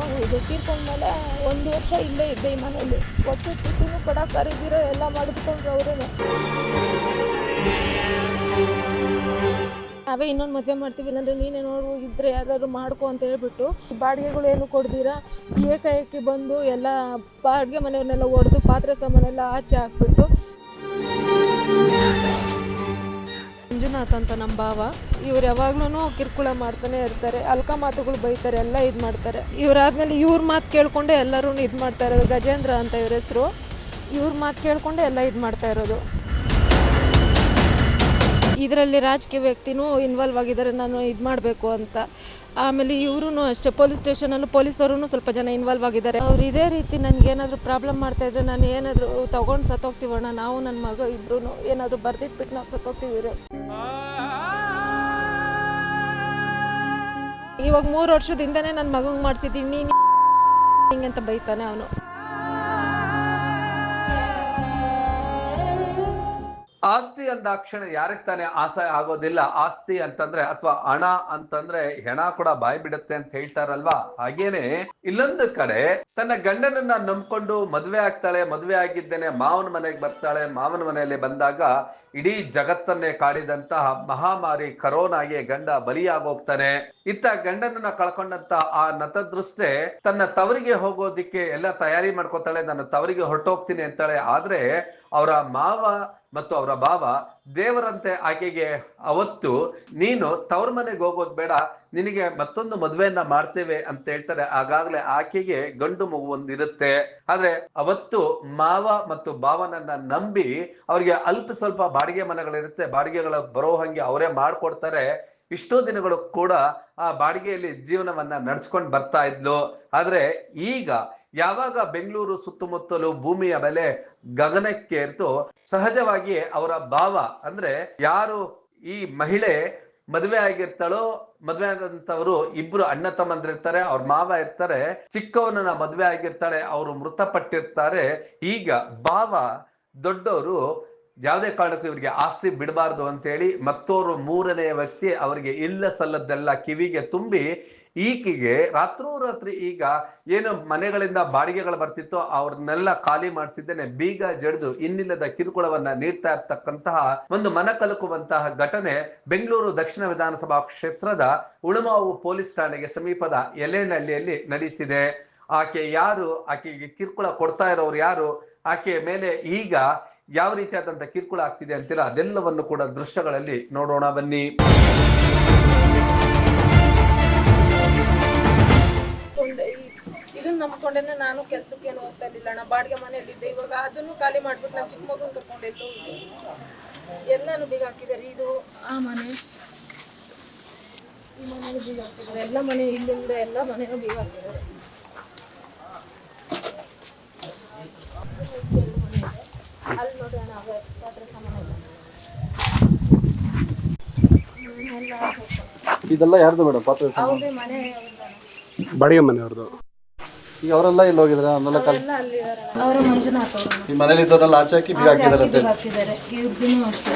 ಮೊಮ್ಮಗು ಇದು ತೀರ್ಕೊಂಡ್ಮೇಲೆ ಒಂದು ವರ್ಷ ಇಲ್ಲೇ ಇದ್ದೆ ಈ ಮನೆಯಲ್ಲಿ. ಒಟ್ಟು ತುತ್ತಿನೂ ಕೂಡ ಕರೆದಿರೋ ಎಲ್ಲ ಮಾಡಿಸ್ಕೊಂಡ್ರು ಅವರು. ನಾವೇ ಇನ್ನೊಂದು ಮದುವೆ ಮಾಡ್ತೀವಿ, ಇಲ್ಲಾಂದ್ರೆ ನೀನೇ ನೋಡು, ಇದ್ರೆ ಯಾರು ಮಾಡ್ಕೊ ಅಂತ ಹೇಳ್ಬಿಟ್ಟು ಬಾಡಿಗೆಗಳು ಏನು ಕೊಡ್ದಿರಾ? ಏಕಾಏಕಿ ಬಂದು ಎಲ್ಲ ಬಾಡಿಗೆ ಮನೆಯವ್ರನ್ನೆಲ್ಲ ಹೊಡೆದು ಪಾತ್ರೆ ಸಾಮಾನೆಲ್ಲ ಆಚೆ ಹಾಕ್ಬಿಟ್ಟು ಮಂಜುನಾಥ್ ಅಂತ ನಮ್ಮ ಭಾವ. ಇವ್ರು ಯಾವಾಗ್ಲೂ ಕಿರುಕುಳ ಮಾಡ್ತಾನೆ ಇರ್ತಾರೆ. ಅಲ್ಕ ಮಾತುಗಳು ಬೈತಾರೆ, ಎಲ್ಲ ಇದು ಮಾಡ್ತಾರೆ. ಇವ್ರಾದ್ಮೇಲೆ ಇವ್ರ ಮಾತು ಕೇಳ್ಕೊಂಡೆ ಎಲ್ಲರೂ ಇದು ಮಾಡ್ತಾ ಇರೋದು. ಗಜೇಂದ್ರ ಅಂತ ಇವ್ರ ಹೆಸರು. ಇವ್ರ ಮಾತು ಕೇಳ್ಕೊಂಡೆ ಎಲ್ಲ ಇದು ಮಾಡ್ತಾ ಇರೋದು. ಇದರಲ್ಲಿ ರಾಜಕೀಯ ವ್ಯಕ್ತಿನೂ ಇನ್ವಾಲ್ವ್ ಆಗಿದ್ದಾರೆ. ನಾನು ಇದು ಮಾಡಬೇಕು ಅಂತ. ಆಮೇಲೆ ಇವರು ಅಷ್ಟೇ, ಪೊಲೀಸ್ ಸ್ಟೇಷನಲ್ಲೂ ಪೊಲೀಸರು ಸ್ವಲ್ಪ ಜನ ಇನ್ವಾಲ್ವ್ ಆಗಿದ್ದಾರೆ. ಅವ್ರು ಇದೇ ರೀತಿ ನನಗೇನಾದರೂ ಪ್ರಾಬ್ಲಮ್ ಮಾಡ್ತಾ ಇದ್ರೆ ನಾನು ಏನಾದರೂ ತೊಗೊಂಡು ಸತ್ತೋಗ್ತೀವಣ್ಣ ನಾವು ನನ್ನ ಮಗ ಇಬ್ರು ಏನಾದರೂ ಬರ್ದಿಟ್ಬಿಟ್ಟು ನಾವು ಸತ್ತೋಗ್ತೀವಿ ಇವಾಗ ಮೂರು ವರ್ಷದಿಂದನೇ ನನ್ನ ಮಗಂಗೆ ಮಾಡ್ತಿದ್ದೀನಿ, ನೀನು ಹಿಂಗೆ ಅಂತ ಬೈತಾನೆ ಅವನು. ಆಸ್ತಿ ಅಂದಾಕ್ಷಣ ಯಾರಿಗೆ ತಾನೆ ಆಸೆ ಆಗೋದಿಲ್ಲ? ಆಸ್ತಿ ಅಂತಂದ್ರೆ ಅಥವಾ ಹಣ ಅಂತಂದ್ರೆ ಹೆಣ ಕೂಡ ಬಾಯಿ ಬಿಡುತ್ತೆ ಅಂತ ಹೇಳ್ತಾರಲ್ವಾ? ಹಾಗೇನೆ ಇಲ್ಲೊಂದು ಕಡೆ ತನ್ನ ಗಂಡನನ್ನ ನಂಬ್ಕೊಂಡು ಮದ್ವೆ ಆಗ್ತಾಳೆ, ಮದ್ವೆ ಆಗಿದ್ದೇನೆ, ಮಾವನ ಮನೆಗೆ ಬರ್ತಾಳೆ, ಮಾವನ ಮನೆಯಲ್ಲಿ ಬಂದಾಗ ಇಡೀ ಜಗತ್ತನ್ನೇ ಕಾಡಿದಂತಹ ಮಹಾಮಾರಿ ಕರೋನಾಗೆ ಗಂಡ ಬಲಿಯಾಗೋಗ್ತಾನೆ. ಇತ್ತ ಗಂಡನನ್ನ ಕಳ್ಕೊಂಡಂತ ಆ ನತದೃಷ್ಟೆ ತನ್ನ ತವರಿಗೆ ಹೋಗೋದಿಕ್ಕೆ ಎಲ್ಲ ತಯಾರಿ ಮಾಡ್ಕೋತಾಳೆ ನಾನು ತವರಿಗೆ ಹೊರಟೋಗ್ತೀನಿ ಅಂತಾಳೆ. ಆದ್ರೆ ಅವರ ಮಾವ ಮತ್ತು ಅವರ ಭಾವ ದೇವರಂತೆ ಆಕೆಗೆ ಅವತ್ತು, ನೀನು ತವ್ರ ಮನೆಗೆ ಹೋಗೋದು ಬೇಡ, ನಿನಗೆ ಮತ್ತೊಂದು ಮದುವೆಯನ್ನ ಮಾಡ್ತೇವೆ ಅಂತ ಹೇಳ್ತಾರೆ. ಆಗಾಗ್ಲೇ ಆಕೆಗೆ ಗಂಡು ಮಗು ಒಂದಿರುತ್ತೆ. ಆದ್ರೆ ಅವತ್ತು ಮಾವ ಮತ್ತು ಭಾವನನ್ನ ನಂಬಿ ಅವ್ರಿಗೆ ಅಲ್ಪ ಸ್ವಲ್ಪ ಬಾಡಿಗೆ ಮನೆಗಳಿರುತ್ತೆ. ಬಾಡಿಗೆಗಳ ಬರೋ ಹಂಗೆ ಅವರೇ ಮಾಡ್ಕೊಡ್ತಾರೆ. ಇಷ್ಟೋ ದಿನಗಳು ಕೂಡ ಆ ಬಾಡಿಗೆಯಲ್ಲಿ ಜೀವನವನ್ನ ನಡ್ಸ್ಕೊಂಡ್ ಬರ್ತಾ ಇದ್ಲು. ಆದ್ರೆ ಈಗ ಯಾವಾಗ ಬೆಂಗಳೂರು ಸುತ್ತಮುತ್ತಲು ಭೂಮಿಯ ಬೆಲೆ ಗಗನಕ್ಕೇರ್ತು ಸಹಜವಾಗಿ ಅವರ ಭಾವ ಅಂದ್ರೆ ಯಾರು ಈ ಮಹಿಳೆ ಮದುವೆ ಆಗಿರ್ತಾಳೋ, ಮದುವೆ ಆದಂತವರು ಇಬ್ರು ಅಣ್ಣ ತಮ್ಮಂದಿರ್ತಾರೆ ಅವ್ರ ಮಾವ ಇರ್ತಾರೆ, ಚಿಕ್ಕವನನ್ನ ಮದುವೆ ಆಗಿರ್ತಾಳೆ, ಅವರು ಮೃತಪಟ್ಟಿರ್ತಾರೆ, ಈಗ ಭಾವ ದೊಡ್ಡವರು ಯಾವುದೇ ಕಾರಣಕ್ಕೂ ಇವರಿಗೆ ಆಸ್ತಿ ಬಿಡಬಾರ್ದು ಅಂತೇಳಿ ಮತ್ತೋರು ಮೂರನೆಯ ವ್ಯಕ್ತಿ ಅವರಿಗೆ ಇಲ್ಲ ಸಲ್ಲದ್ದೆಲ್ಲ ಕಿವಿಗೆ ತುಂಬಿ ಈಕೆಗೆ ರಾತ್ರೋರಾತ್ರಿ ಈಗ ಏನು ಮನೆಗಳಿಂದ ಬಾಡಿಗೆಗಳು ಬರ್ತಿತ್ತೋ ಅವ್ರನ್ನೆಲ್ಲ ಖಾಲಿ ಮಾಡಿಸಿದ್ದೇನೆ, ಬೀಗ ಜಡಿದು ಇನ್ನಿಲ್ಲದ ಕಿರುಕುಳವನ್ನ ನೀಡ್ತಾ ಇರ್ತಕ್ಕಂತಹ ಒಂದು ಮನ ಕಲಕುವಂತಹ ಘಟನೆ ಬೆಂಗಳೂರು ದಕ್ಷಿಣ ವಿಧಾನಸಭಾ ಕ್ಷೇತ್ರದ ಉಳುಮಾವು ಪೊಲೀಸ್ ಠಾಣೆಗೆ ಸಮೀಪದ ಎಲೆನಹಳ್ಳಿಯಲ್ಲಿ ನಡೀತಿದೆ. ಆಕೆ ಯಾರು? ಆಕೆಗೆ ಕಿರುಕುಳ ಕೊಡ್ತಾ ಇರೋರು ಯಾರು? ಆಕೆಯ ಮೇಲೆ ಈಗ ಯಾವ ರೀತಿಯಾದಂತ ಕಿರುಕುಳ ಆಗ್ತಿದೆ ಅಂತೀರಾ? ಅದೆಲ್ಲವನ್ನು ಕೂಡ ದೃಶ್ಯಗಳಲ್ಲಿ ನೋಡೋಣ, ಬನ್ನಿ. ಇದನ್ನ ನಂಬ್ಕೊಂಡೇನೆ ನಾನು ಕೆಲ್ಸಕ್ಕೆ ಏನು ಹೋಗ್ತಾ ಇರ್ಲಿಲ್ಲ. ಅಣ್ಣ ಬಾಡಿಗೆ ಮನೆಯಲ್ಲಿದ್ದೆ ಇವಾಗ ಅದನ್ನು ಖಾಲಿ ಮಾಡ್ಬಿಟ್ಟು ನಾನು ಚಿಕ್ಕ ಮಗುನ ಕರ್ಕೊಂಡಿದ್ದು ಎಲ್ಲೋ ಎಲ್ಲಾನು ಬೀಗ ಹಾಕಿದ್ದಾರೆ. ಇದು ಆ ಮನೆ. ಈ ಮನೆಯೂ ಬೀಗ ಹಾಕಿದ್ದಾರೆ. ಎಲ್ಲ ಮನೆ ಇಲ್ಲಿಂದ ಎಲ್ಲ ಮನೆಯೂ ಬೀಗ ಹಾಕಿದ್ದಾರೆ ಅಲ್ಲಿ ನೋಡ್ರಿ ಅಣ್ಣ ಅವೇ ಪಾತ್ರೆ ಸಾಮಾನೆಲ್ಲ ಎಲ್ಲ ಇದೆಲ್ಲ ಯಾರ್ದು ಮೇಡಮ್? ಪಾತ್ರೆ ಅವ್ರದೇ ಮನೆ ಅವ್ರದ್ದು ಬಾಡಿಗೆ ಮನೆಯವ್ರದ್ದು ಈಗ ಅವರೆಲ್ಲ ಇಲ್ಲಿ ಹೋಗಿದ್ರೆ ಅವನ್ನೆಲ್ಲ ಕಲ್ ಅವರ ಮಂಜುನಾಥ್ ಅವರು. ಈ ಮನೇಲಿ ಇದ್ದವರೆಲ್ಲ ಆಚೆ ಹಾಕಿ ಬೀಗ ಹಾಕಿದಾರೆ ಅಂತ. ಹಾಕಿದ್ದಾರೆ. ಇವ್ರದ್ದು ಅಷ್ಟೇ.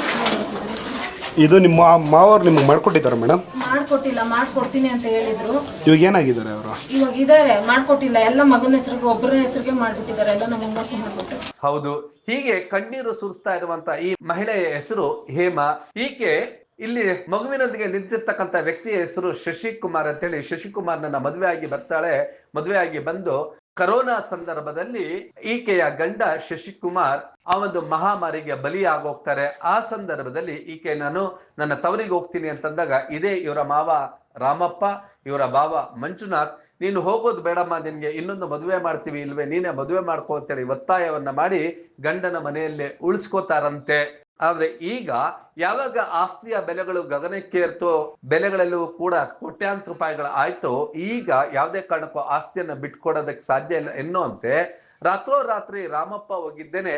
ಇದು ನಿಮ್ಮ ಮಾವರು ನಿಮ್ಗೆ ಮಾಡ್ಕೊಟ್ಟಿದ್ದಾರೆ ಮೇಡಮ್? ಮಾಡ್ಕೊಟ್ಟಿಲ್ಲ ಮಾಡ್ಕೊಡ್ತೀನಿ ಅಂತ ಹೇಳಿದ್ರು. ಇವಾಗ ಏನಾಗಿದ್ದಾರೆ ಅವರು? ಇವಾಗ ಇದಾರೆ ಮಾಡ್ಕೊಟ್ಟಿಲ್ಲ. ಎಲ್ಲ ಮಗನ ಹೆಸರಿಗೆ ಒಬ್ಬರ ಹೆಸರಿಗೆ ಮಾಡ್ಬಿಟ್ಟಿದ್ದಾರೆ. ಎಲ್ಲ ನಮ್ಮ ಮೋಸ ಮಾಡ್ಬಿಟ್ಟು ಹೌದು. ಹೀಗೆ ಕಣ್ಣೀರು ಸುರಿಸ್ತಾ ಇರುವಂತ ಈ ಮಹಿಳೆಯ ಹೆಸರು ಹೇಮಾ. ಈಕೆ ಇಲ್ಲಿ ಮಗುವಿನೊಂದಿಗೆ ನಿಂತಿರ್ತಕ್ಕಂಥ ವ್ಯಕ್ತಿಯ ಹೆಸರು ಶಶಿಕುಮಾರ್ ಅಂತೇಳಿ. ಶಶಿಕುಮಾರ್ನನ್ನ ಮದುವೆ ಆಗಿ ಬರ್ತಾಳೆ. ಮದುವೆ ಆಗಿ ಬಂದು ಕರೋನಾ ಸಂದರ್ಭದಲ್ಲಿ ಈಕೆಯ ಗಂಡ ಶಶಿಕುಮಾರ್ ಆ ಒಂದು ಮಹಾಮಾರಿಗೆ ಬಲಿಯಾಗೋಗ್ತಾರೆ. ಆ ಸಂದರ್ಭದಲ್ಲಿ ಈಕೆ ನಾನು ನನ್ನ ತವರಿಗೆ ಹೋಗ್ತೀನಿ ಅಂತಂದಾಗ ಇದೇ ಇವರ ಮಾವ ರಾಮಪ್ಪ, ಇವರ ಬಾವ ಮಂಜುನಾಥ್, ನೀನು ಹೋಗೋದು ಬೇಡಮ್ಮ, ನಿನ್ಗೆ ಇನ್ನೊಂದು ಮದುವೆ ಮಾಡ್ತೀವಿ ಇಲ್ವೇ, ನೀನೇ ಮದುವೆ ಮಾಡ್ಕೋ ಅಂತೇಳಿ ಒತ್ತಾಯವನ್ನ ಮಾಡಿ ಗಂಡನ ಮನೆಯಲ್ಲೇ ಉಳಿಸ್ಕೋತಾರಂತೆ. ಆದ್ರೆ ಈಗ ಯಾವಾಗ ಆಸ್ತಿಯ ಬೆಲೆಗಳು ಗಗನಕ್ಕೇರ್ತೋ ಬೆಲೆಗಳಲ್ಲೂ ಕೂಡ ಕೋಟ್ಯಾಂತರ ರೂಪಾಯಿಗಳು ಆಯ್ತೋ, ಈಗ ಯಾವುದೇ ಕಾರಣಕ್ಕೂ ಆಸ್ತಿಯನ್ನ ಬಿಟ್ಕೊಡೋದಕ್ಕೆ ಸಾಧ್ಯ ಇಲ್ಲ ಎನ್ನುವಂತೆ ರಾತ್ರೋರಾತ್ರಿ ರಾಮಪ್ಪ ಹೋಗಿದ್ದೇನೆ.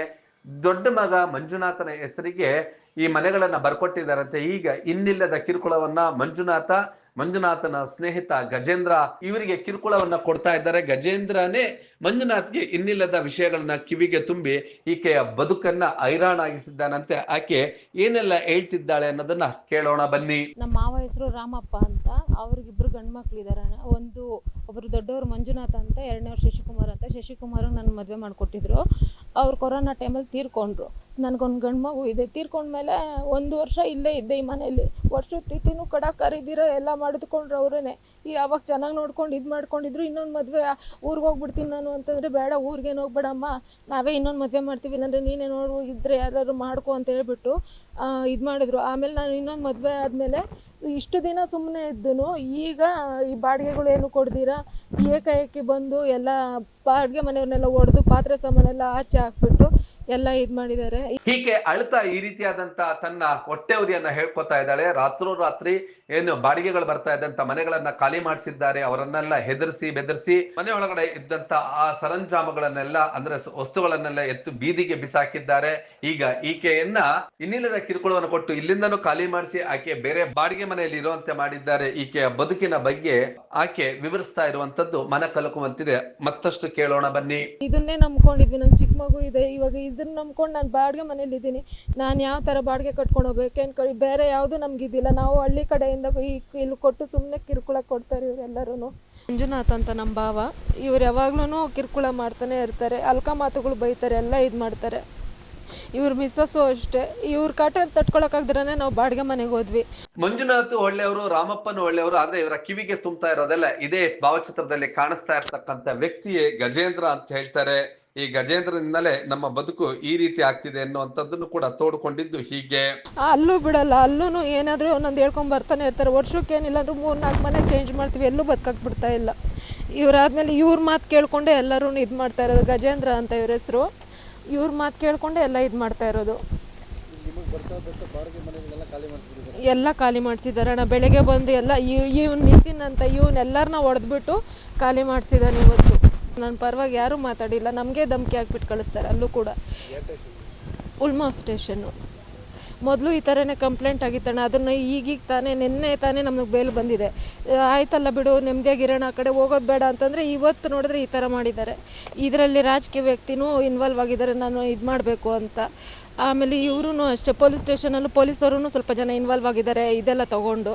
ದೊಡ್ಡ ಮಗ ಮಂಜುನಾಥನ ಹೆಸರಿಗೆ ಈ ಮನೆಗಳನ್ನ ಬರ್ಕೊಟ್ಟಿದ್ದಾರಂತೆ. ಈಗ ಇನ್ನಿಲ್ಲದ ಕಿರುಕುಳವನ್ನ ಮಂಜುನಾಥ ಮಂಜುನಾಥನ ಸ್ನೇಹಿತ ಗಜೇಂದ್ರ ಇವರಿಗೆ ಕಿರುಕುಳವನ್ನ ಕೊಡ್ತಾ ಇದ್ದಾರೆ. ಗಜೇಂದ್ರನೇ ಮಂಜುನಾಥ್ಗೆ ಇನ್ನಿಲ್ಲದ ವಿಷಯಗಳನ್ನ ಕಿವಿಗೆ ತುಂಬಿ ಈಕೆಯ ಬದುಕನ್ನ ಹೈರಾಣಾಗಿಸಿದ್ದಾನಂತೆ. ಆಕೆ ಏನೆಲ್ಲ ಹೇಳ್ತಿದ್ದಾಳೆ ಅನ್ನೋದನ್ನ ಕೇಳೋಣ ಬನ್ನಿ. ನಮ್ಮ ಮಾವ ಹೆಸರು ರಾಮಪ್ಪ ಅಂತ. ಅವ್ರಿಗಿಬ್ರು ಗಂಡು ಮಕ್ಳಿದ್ದಾರೆ ಒಂದು ಒಬ್ರು ದೊಡ್ಡವರು ಮಂಜುನಾಥ್ ಅಂತ, ಎರಡನೇ ಶಶಿಕುಮಾರ್ ಅಂತ. ಶಶಿಕುಮಾರ್ ನನ್ನ ಮದುವೆ ಮಾಡಿಕೊಟ್ಟಿದ್ರು. ಅವ್ರು ಕೊರೋನಾ ಟೈಮಲ್ಲಿ ತೀರ್ಕೊಂಡ್ರು. ನನಗೊಂದು ಗಂಡು ಮಗು ಇದೆ, ತೀರ್ಕೊಂಡ್ಮೇಲೆ ಒಂದು ವರ್ಷ ಇಲ್ಲೇ ಇದ್ದೆ ಈ ಮನೇಲಿ ವರ್ಷದ ತಿಥಿನೂ ಕಡ ಕರೀದಿರೋ ಎಲ್ಲ ಮಾಡಿದ್ಕೊಂಡ್ರು ಅವರೇ ಈ ಅವಾಗ ಚೆನ್ನಾಗಿ ನೋಡ್ಕೊಂಡು ಇದು ಮಾಡ್ಕೊಂಡಿದ್ರು, ಇನ್ನೊಂದು ಮದುವೆ ಊರಿಗೆ ಹೋಗ್ಬಿಡ್ತೀನಿ ನಾನು ಅಂತಂದರೆ ಬೇಡ, ಊರಿಗೇನು ಹೋಗ್ಬೇಡಮ್ಮ. ನಾವೇ ಇನ್ನೊಂದು ಮದುವೆ ಮಾಡ್ತೀವಿ, ಇಲ್ಲಾಂದರೆ ನೀನೇ ನೋಡು ಇದ್ದರೆ ಯಾರು ಮಾಡ್ಕೊ ಅಂತ ಹೇಳ್ಬಿಟ್ಟು ಇದು ಮಾಡಿದ್ರು. ಆಮೇಲೆ ನಾನು ಇನ್ನೊಂದು ಮದುವೆ ಆದಮೇಲೆ ಇಷ್ಟು ದಿನ ಸುಮ್ಮನೆ ಇದ್ದನು, ಈಗ ಈ ಬಾಡಿಗೆಗಳು ಏನು ಕೊಡ್ದಿರಾ? ಏಕಾಏಕಿ ಬಂದು ಎಲ್ಲ ಬಾಡಿಗೆ ಮನೆಯವ್ರನ್ನೆಲ್ಲ ಒಡೆದು ಪಾತ್ರೆ ಸಾಮಾನೆಲ್ಲ ಆಚೆ ಹಾಕ್ಬಿಟ್ಟು ಎಲ್ಲ ಇದು ಮಾಡಿದ್ದಾರೆ. ಹೀಗೆ ಅಳ್ತಾ ಈ ರೀತಿಯಾದಂತ ತನ್ನ ಹೊಟ್ಟೆ ಉರಿಯನ್ನ ಹೇಳ್ಕೊತಾ ಇದ್ದಾಳೆ. ರಾತ್ರೋರಾತ್ರಿ ಏನು ಬಾಡಿಗೆಗಳು ಬರ್ತಾ ಇದ್ದಂತ ಮನೆಗಳನ್ನ ಖಾಲಿ ಮಾಡಿಸಿದ್ದಾರೆ. ಅವರನ್ನೆಲ್ಲ ಹೆದರ್ಸಿ ಬೆದರ್ಸಿ ಮನೆ ಒಳಗಡೆ ಇದ್ದಂತ ಆ ಸರಂಜಾಮಗಳನ್ನೆಲ್ಲ ಅಂದ್ರೆ ವಸ್ತುಗಳನ್ನೆಲ್ಲ ಎತ್ತು ಬೀದಿಗೆ ಬಿಸಾಕಿದ್ದಾರೆ. ಈಗ ಈಕೆಯನ್ನ ಇನ್ನಿಲ್ಲದ ಕಿರುಕುಳವನ್ನು ಕೊಟ್ಟು ಇಲ್ಲಿಂದನೂ ಖಾಲಿ ಮಾಡಿಸಿ ಆಕೆ ಬೇರೆ ಬಾಡಿಗೆ ಮನೆಯಲ್ಲಿ ಇರುವಂತೆ ಮಾಡಿದ್ದಾರೆ. ಈಕೆಯ ಬದುಕಿನ ಬಗ್ಗೆ ಆಕೆ ವಿವರಿಸ್ತಾ ಇರುವಂತದ್ದು ಮನ ಕಲಕುವಂತಿದೆ. ಮತ್ತಷ್ಟು ಕೇಳೋಣ ಬನ್ನಿ. ಇದನ್ನೇ ನಂಬ್ಕೊಂಡಿದ್ವಿ ನಂಗೆ ಚಿಕ್ಕ ಮಗು ಇದೆ. ಇವಾಗ ಇದನ್ನ ನಂಬ್ಕೊಂಡು ನಾನು ಬಾಡಿಗೆ ಮನೇಲಿ ಇದ್ದೀನಿ. ನಾನು ಯಾವ ತರ ಬಾಡಿಗೆ ಕಟ್ಕೊಂಡು ಹೋಗ್ಬೇಕು ಅನ್ಕೊಳ್ಳಿ ಬೇರೆ ಯಾವುದು ನಮ್ಗಿದಿಲ್ಲ. ನಾವು ಹಳ್ಳಿ ಕಡೆಯಿಂದ ಈ ಇಲ್ಲಿ ಕೊಟ್ಟು ಸುಮ್ಮನೆ ಕಿರುಕುಳ ಕೊಡ್ತಾರೆ ಇವರೆಲ್ಲರೂ ಮಂಜುನಾಥ್ ಅಂತ ನಮ್ಮ ಭಾವ. ಇವ್ರು ಯಾವಾಗ್ಲೂ ಕಿರುಕುಳ ಮಾಡ್ತಾನೆ ಇರ್ತಾರೆ. ಅಲ್ಕ ಮಾತುಗಳು ಬೈತಾರೆ. ಎಲ್ಲ ಇದು ಮಾಡ್ತಾರೆ. ಇವ್ರ ಮಿಸ್ಸಸ್ಸು ಅಷ್ಟೇ. ಇವ್ರ ಕಾಟ ತಡ್ಕೊಳಕ್ಕಾಗ್ದ್ರೆ ನಾವು ಬಾಡಿಗೆ ಮನೆಗೆ ಹೋದ್ವಿ. ಮಂಜುನಾಥ್ ಒಳ್ಳೆಯವರು ರಾಮಪ್ಪನ ಒಳ್ಳೆಯವರು ಆದ್ರೆ ಇವರ ಕಿವಿಗೆ ತುಂಬ್ತಾ ಇರೋದೆಲ್ಲ ಇದೇ ಭಾವಚಿತ್ರದಲ್ಲಿ ಕಾಣಿಸ್ತಾ ಇರ್ತಕ್ಕಂಥ ವ್ಯಕ್ತಿಯೇ ಗಜೇಂದ್ರ ಅಂತ ಹೇಳ್ತಾರೆ. ಈ ಗಜೇಂದ್ರನಿಂದಲೇ ನಮ್ಮ ಬದುಕು ಈ ರೀತಿ ಆಗ್ತಿದೆ ಅನ್ನುವಂಥದ್ದನ್ನು ಕೂಡ ತೋಡ್ಕೊಂಡಿದ್ದು ಹೀಗೆ. ಅಲ್ಲೂ ಬಿಡಲ್ಲ ಅಲ್ಲೂ ಏನಾದ್ರೂ ಒಂದೊಂದು ಹೇಳ್ಕೊಂಡ್ ಬರ್ತಾನೆ ಇರ್ತಾರೆ. ವರ್ಷಕ್ಕೆ ಏನಿಲ್ಲ ಅಂದ್ರೆ ಮೂರ್ ನಾಲ್ಕು ಮನೆ ಚೇಂಜ್ ಮಾಡ್ತೀವಿ ಎಲ್ಲೂ ಬದುಕಕ್ ಬಿಡ್ತಾ ಇಲ್ಲ. ಇವರಾದ್ಮೇಲೆ ಇವ್ರ ಮಾತು ಕೇಳ್ಕೊಂಡೆ ಎಲ್ಲರೂ ಇದು ಮಾಡ್ತಾ ಇರೋದು ಗಜೇಂದ್ರ ಅಂತ ಇವ್ರ ಹೆಸರು. ಇವ್ರ ಮಾತು ಕೇಳ್ಕೊಂಡೆ ಎಲ್ಲ ಇದು ಮಾಡ್ತಾ ಇರೋದು. ಎಲ್ಲ ಖಾಲಿ ಮಾಡಿಸಿದ್ದಾರೆ ಅಣ್ಣ, ಬೆಳಗ್ಗೆ ಬಂದು ಎಲ್ಲ ಇವ್ನು ನಿತಿನ್ ಅಂತ ಇವ್ನ ಎಲ್ಲರನ್ನ ಹೊಡೆದ್ಬಿಟ್ಟು ಖಾಲಿ ಮಾಡಿಸಿದ್ದಾನೆ ಇವತ್ತು. ನನ್ನ ಪರವಾಗಿ ಯಾರೂ ಮಾತಾಡಿಲ್ಲ. ನಮಗೆ ಧಮಕಿ ಹಾಕ್ಬಿಟ್ಟು ಕಳಿಸ್ತಾರೆ ಅಲ್ಲೂ ಕೂಡ. ಉಲ್ಮಾ ಸ್ಟೇಷನ್ನು. ಮೊದಲು ಈ ಥರನೇ ಕಂಪ್ಲೇಂಟ್ ಆಗಿತ್ತಣ್ಣ. ಅದನ್ನು ಈಗೀಗ ತಾನೇ, ನಿನ್ನೆ ತಾನೇ ನಮಗೆ ಬೇಲ್ ಬಂದಿದೆ. ಆಯ್ತಲ್ಲ ಬಿಡು ನೆಮ್ಮದಿಯಾಗಿರೋಣ ಆ ಕಡೆ ಹೋಗೋದು ಬೇಡ ಅಂತಂದರೆ ಇವತ್ತು ನೋಡಿದ್ರೆ ಈ ಥರ ಮಾಡಿದ್ದಾರೆ. ಇದರಲ್ಲಿ ರಾಜಕೀಯ ವ್ಯಕ್ತಿನೂ ಇನ್ವಾಲ್ವ್ ಆಗಿದ್ದಾರೆ, ನಾನು ಇದು ಮಾಡಬೇಕು ಅಂತ. ಆಮೇಲೆ ಇವರು ಅಷ್ಟೇ ಪೊಲೀಸ್ ಸ್ಟೇಷನಲ್ಲೂ ಪೊಲೀಸವರು ಸ್ವಲ್ಪ ಜನ ಇನ್ವಾಲ್ವ್ ಆಗಿದ್ದಾರೆ, ಇದೆಲ್ಲ ತಗೊಂಡು.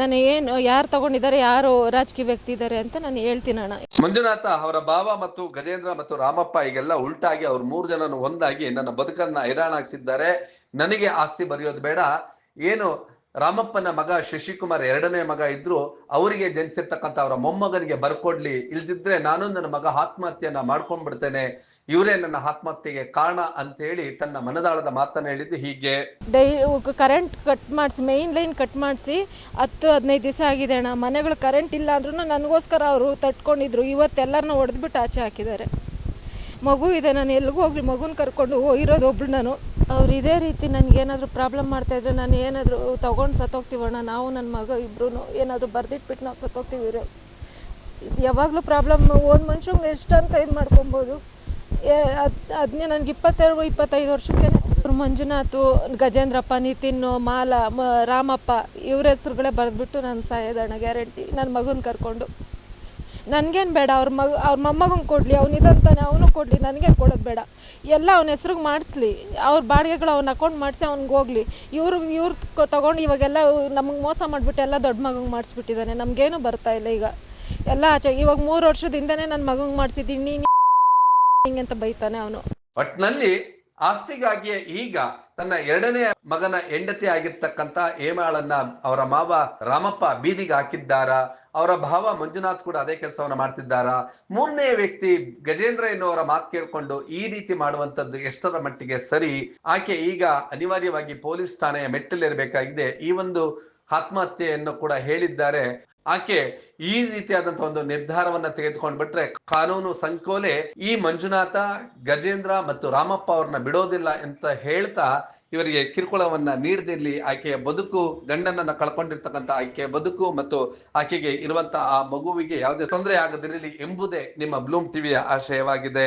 ನಾನು ಏನು, ಯಾರು ತಗೊಂಡಿದ್ದಾರೆ, ಯಾರು ರಾಜಕೀಯ ವ್ಯಕ್ತಿ ಇದ್ದಾರೆ ಅಂತ ನಾನು ಹೇಳ್ತೀನಿ ಅಣ್ಣ. ಮಂಜುನಾಥ ಅವರ ಭಾವ ಮತ್ತು ಗಜೇಂದ್ರ ಮತ್ತು ರಾಮಪ್ಪ ಈಗೆಲ್ಲ ಉಲ್ಟಾಗಿ ಅವ್ರು ಮೂರು ಜನನು ಒಂದಾಗಿ ನನ್ನ ಬದುಕನ್ನ ಹೈರಾಣಾಗಿಸಿದ್ದಾರೆ. ನನಗೆ ಆಸ್ತಿ ಬರೆಯೋದು ಬೇಡ. ಏನು ರಾಮಪ್ಪನ ಮಗ ಶಶಿಕುಮಾರ್ ಎರಡನೇ ಮಗ ಇದ್ರು ಅವರಿಗೆ ಜನಿಸಿರ್ತಕ್ಕಂಥ ಅವರ ಮೊಮ್ಮಗನಿಗೆ ಬರ್ಕೊಡ್ಲಿ. ಇಲ್ದಿದ್ರೆ ನಾನು ನನ್ನ ಮಗ ಆತ್ಮಹತ್ಯೆಯನ್ನ ಮಾಡ್ಕೊಂಡ್ಬಿಡ್ತೇನೆ. ಇವರೇ ನನ್ನ ಆತ್ಮಹತ್ಯೆಗೆ ಕಾರಣ ಅಂತ ಹೇಳಿ ತನ್ನ ಮನದಾಳದ ಮಾತನ್ನ ಹೇಳಿದ್ದು ಹೀಗೆ. ಕರೆಂಟ್ ಕಟ್ ಮಾಡಿಸಿ ಮೇಯ್ನ್ ಲೈನ್ ಕಟ್ ಮಾಡಿಸಿ, ಹತ್ತು, ಹದಿನೈದು ದಿವಸ ಆಗಿದೆ ಅಣ್ಣ. ಮನೆಗಳು ಕರೆಂಟ್ ಇಲ್ಲ ಅಂದ್ರೂ ನನಗೋಸ್ಕರ ಅವರು ತಟ್ಕೊಂಡಿದ್ರು. ಇವತ್ತೆಲ್ಲರನ್ನ ಹೊಡೆದ್ಬಿಟ್ಟು ಆಚೆ ಹಾಕಿದ್ದಾರೆ. ಮಗು ಇದೆ, ನಾನು ಎಲ್ಲಿಗೂ ಹೋಗ್ಲಿ. ಮಗುನ ಕರ್ಕೊಂಡು ಇರೋದು ಒಬ್ಳು ನಾನು. ಅವ್ರು ಇದೇ ರೀತಿ ನನಗೇನಾದರೂ ಪ್ರಾಬ್ಲಮ್ ಮಾಡ್ತಾಯಿದ್ರೆ ನಾನು ಏನಾದರೂ ತೊಗೊಂಡು ಸತ್ತೋಗ್ತೀವಣ್ಣ ನಾವು ನನ್ನ ಮಗ ಇಬ್ರು ಏನಾದರೂ ಬರ್ದಿಟ್ಬಿಟ್ಟು ನಾವು ಸತ್ತೋಗ್ತೀವಿ ಇರೋ ಇದು ಯಾವಾಗಲೂ ಪ್ರಾಬ್ಲಮ್ ಒಂದು ಮನುಷ್ಯಂಗೆ ಅಂತ ಇದು ಮಾಡ್ಕೊಬೋದು. ಅದನ್ನೇ ನನಗೆ ಇಪ್ಪತ್ತೆರಡು, ಇಪ್ಪತ್ತೈದು ವರ್ಷಕ್ಕೆ ಇವರು ಮಂಜುನಾಥು, ಗಜೇಂದ್ರಪ್ಪ ನಿತಿನ್ ಮಾಲಾ ರಾಮಪ್ಪ ಇವ್ರ ಹೆಸ್ರುಗಳೇ ಬರೆದ್ಬಿಟ್ಟು ನಾನು ಸಾಯೋದಣ್ಣ ಗ್ಯಾರಂಟಿ. ನನ್ನ ಮಗನ ಕರ್ಕೊಂಡು. ನನಗೇನು ಬೇಡ, ಅವ್ರ ಮಗ, ಅವ್ರ ಮೊಮ್ಮಗಂಗೆ ಕೊಡಲಿ ಇದಂತಾನೆ ಅವನು ಕೊಡಲಿ, ನನಗೇನು ಕೊಡೋದು ಬೇಡ. ಎಲ್ಲ ಅವನ ಹೆಸ್ರಿಗೆ ಮಾಡಿಸ್ಲಿ, ಅವ್ರ ಬಾಡಿಗೆಗಳು ಅವ್ನ ಅಕೌಂಟ್ ಮಾಡಿಸಿ ಅವ್ನಿಗೆ ಹೋಗ್ಲಿ. ಇವ್ರ, ಇವ್ರು ತೊಗೊಂಡು ಇವಾಗೆಲ್ಲ ನಮಗೆ ಮೋಸ ಮಾಡಿಬಿಟ್ಟು ಎಲ್ಲ ದೊಡ್ಡ ಮಗಂಗೆ ಮಾಡಿಸ್ಬಿಟ್ಟಿದ್ದಾನೆ ನಮಗೇನು ಬರ್ತಾ ಇಲ್ಲ ಈಗ. ಎಲ್ಲ ಆಚೆ, ಇವಾಗ ಮೂರು ವರ್ಷದಿಂದನೇ ನನ್ನ ಮಗಂಗೆ ಮಾಡಿಸಿದ್ದೀನಿ ನೀನು ಹಿಂಗೆ ಅಂತ ಬೈತಾನೆ ಅವನು. ಒಟ್ನಲ್ಲಿ ಆಸ್ತಿಗಾಗಿಯೇ ಈಗ ತನ್ನ ಎರಡನೇ ಮಗನ ಹೆಂಡತಿ ಆಗಿರ್ತಕ್ಕಂತ ಹೇಮಾಳನ್ನ ಅವರ ಮಾವ ರಾಮಪ್ಪ ಬೀದಿಗೆ ಹಾಕಿದ್ದಾರ? ಅವರ ಭಾವ ಮಂಜುನಾಥ್ ಕೂಡ ಅದೇ ಕೆಲಸವನ್ನ ಮಾಡ್ತಿದ್ದಾರ? ಮೂರನೇ ವ್ಯಕ್ತಿ ಗಜೇಂದ್ರ ಎನ್ನುವರ ಮಾತು ಕೇಳ್ಕೊಂಡು ಈ ರೀತಿ ಮಾಡುವಂತದ್ದು ಎಷ್ಟರ ಮಟ್ಟಿಗೆ ಸರಿ? ಆಕೆ ಈಗ ಅನಿವಾರ್ಯವಾಗಿ ಪೊಲೀಸ್ ಠಾಣೆಯ ಮೆಟ್ಟಲಿರಬೇಕಾಗಿದೆ. ಈ ಒಂದು ಆತ್ಮಹತ್ಯೆಯನ್ನು ಕೂಡ ಹೇಳಿದ್ದಾರೆ. ಆಕೆ ಈ ರೀತಿಯಾದಂತಹ ಒಂದು ನಿರ್ಧಾರವನ್ನ ತೆಗೆದುಕೊಂಡು ಬಿಟ್ರೆ ಕಾನೂನು ಸಂಕೋಲೆ ಈ ಮಂಜುನಾಥ, ಗಜೇಂದ್ರ ಮತ್ತು ರಾಮಪ್ಪ ಅವ್ರನ್ನ ಬಿಡೋದಿಲ್ಲ ಅಂತ ಹೇಳ್ತಾ ಇವರಿಗೆ ಕಿರುಕುಳವನ್ನ ನೀಡದಿರ್ಲಿ. ಆಕೆಯ ಬದುಕು, ಗಂಡನನ್ನ ಕಳ್ಕೊಂಡಿರ್ತಕ್ಕಂಥ ಆಕೆಯ ಬದುಕು ಮತ್ತು ಆಕೆಗೆ ಇರುವಂತಹ ಆ ಮಗುವಿಗೆ ಯಾವುದೇ ತೊಂದರೆ ಆಗದಿರಲಿ ಎಂಬುದೇ ನಿಮ್ಮ ಬ್ಲೂಮ್ ಟಿವಿಯ ಆಶಯವಾಗಿದೆ.